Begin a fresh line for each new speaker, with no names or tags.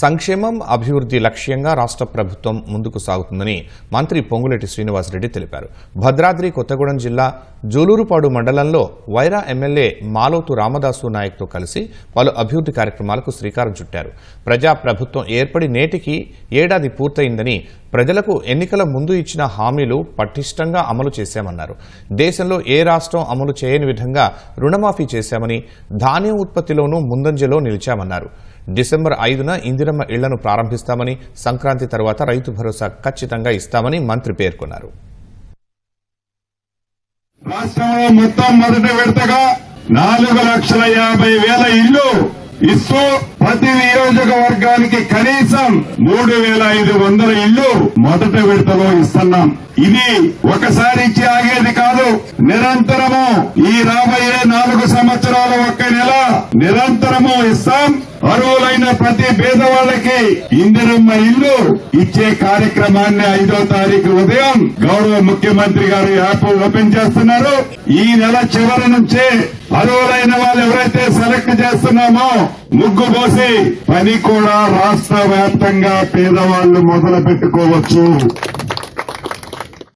సంక్షేమం అభివృద్ధి లక్ష్యంగా రాష్ట్ర ప్రభుత్వం ముందుకు సాగుతుందని మంత్రి పొంగులేటి శ్రీనివాసరెడ్డి తెలిపారు. భద్రాద్రి కొత్తగూడెం జిల్లా జూలూరుపాడు మండలంలో వైరా ఎమ్మెల్యే మాలోతు రామదాసు నాయక్తో కలిసి పలు అభివృద్ధి కార్యక్రమాలకు శ్రీకారం చుట్టారు. ప్రజా ప్రభుత్వం ఏర్పడి నేటికి ఏడాది పూర్తయిందని ప్రజలకు ఎన్నికల ముందు ఇచ్చిన హామీలు పటిష్టంగా అమలు చేశామన్నారు. దేశంలో ఏ రాష్ట్రం అమలు చేయని విధంగా రుణమాఫీ చేశామని ధాన్యం ఉత్పత్తిలోనూ ముందంజలో నిలిచామన్నారు. డిసెంబర్ ఐదున ఇందిరమ్మ ఇళ్ళను ప్రారంభిస్తామని సంక్రాంతి తర్వాత రైతు భరోసా ఖచ్చితంగా ఇస్తామని మంత్రి పేర్కొన్నారు.
రాష్ట్రంలో మొత్తం మొదటి విడతగా నాలుగు లక్షల యాభై వేల ఇల్లు ఇస్తూ ప్రతి నియోజకవర్గానికి కనీసం మూడు వేల ఐదు వందల ఇల్లు మొదటి విడతలో ఇస్తున్నాం. ఇది ఒకసారి ఇచ్చి ఆగేది కాదు. నిరంతరము ఈ రాబోయే నాలుగు సంవత్సరాల ఒక్క నెల నిరంతరము ఇస్తాం. అర్హులైన ప్రతి పేదవాళ్ళకి ఇందిరమ్మ ఇల్లు ఇచ్చే కార్యక్రమాన్ని ఐదో తారీఖు ఉదయం గౌరవ ముఖ్యమంత్రి గారు యాప్ ఓపెన్ చేస్తున్నారు. ఈ నెల చివరి నుంచే అర్హులైన వాళ్ళు ఎవరైతే సెలెక్ట్ చేస్తున్నామో ముగ్గు పోసి పని కూడా రాష్ట్ర వ్యాప్తంగా పేదవాళ్ళు మొదలు పెట్టుకోవచ్చు